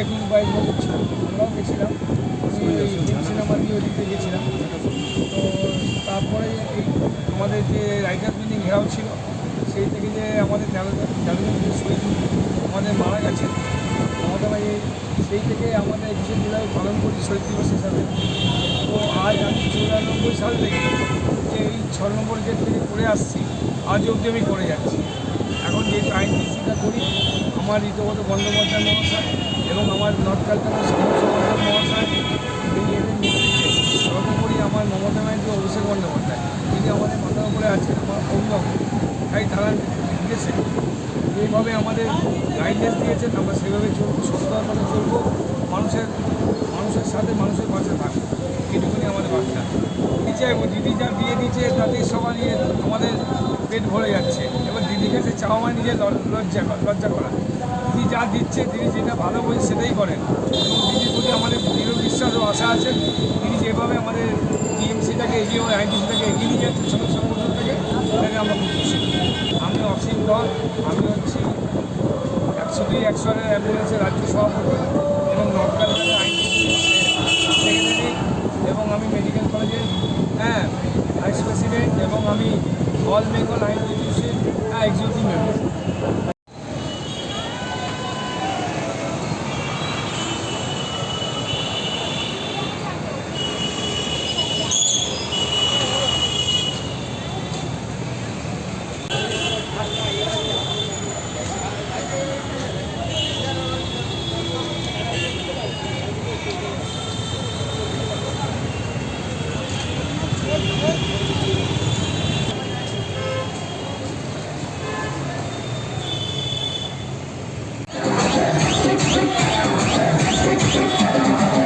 এখন বাইক হচ্ছে আমরাও গেছিলাম। সিনেমা দিয়ে ওদিকে গেছিলাম। তো তারপরে আমাদের যে রাইটার মিটিং ঘেরাও ছিল, সেই থেকে যে আমাদের শহীদ আমাদের মারা গেছে। আমাদের ভাই সেই থেকে আমাদের একুশে জুলাই পালন করি শহীদ দিবস হিসাবে। তো আজ আমি চৌরানব্বই সাল থেকে যে এই ছ নম্বর গেট থেকে করে আসছি, আজ অবধি আমি করে যাচ্ছি। এখন যে টাইম করি, আমার ঋতগত বন্দ্যোপাধ্যায় মহাশয় এবং আমার নর্থ ক্যালকাটা সমর্থক মহাশয় এই এদের নেতৃত্বে, সর্বোপরি আমার মমতা ব্যানার্জি অভিষেক বন্দ্যোপাধ্যায়, যিনি আমাদের মাথার উপরে আছেন, আমার অভিভাবক, তাই তারা নির্দেশে যেভাবে আমাদের গাইডেন্স দিয়েছেন, আমরা সেভাবে চলবো সুস্থতার পথে চলবো, মানুষের মানুষের সাথে মানুষের পাশে থাকব, এটুকুনি আমাদের বার্তা। দিদি চাইব, দিদি যা দিয়ে দিচ্ছে সবার ইয়ে আমাদের পেট ভরে যাচ্ছে। এবার দিদির কাছে চাওয়া মানে নিজের লজ্জা লজ্জা করা। দিদি যা দিচ্ছে তিনি যেটা ভালো বোঝে সেটাই করেন। দিদির প্রতি আমাদের দৃঢ় বিশ্বাস ও আশা আছে। তিনি যেভাবে আমাদের টিএমসিটাকে এগিয়ে আইনটিসিটাকে এগিয়ে নিয়ে যাচ্ছে শ্রমিক সংগঠনটাকে তাকে আমরা খুব খুশি। আমি অসীম ধর আমি হচ্ছি একশো দুই একশো অ্যাম্বুলেন্সের রাজ্য সভাপতি এবং নর্থ ক্যালকাটা আইনটিসি সেক্রেটারি এবং আমি মেডিকেল কলেজের হ্যাঁ ভাইস প্রেসিডেন্ট এবং আমি অল বেঙ্গল আইনটিসির হ্যাঁ এক্সিকিউটিভ মেম্বার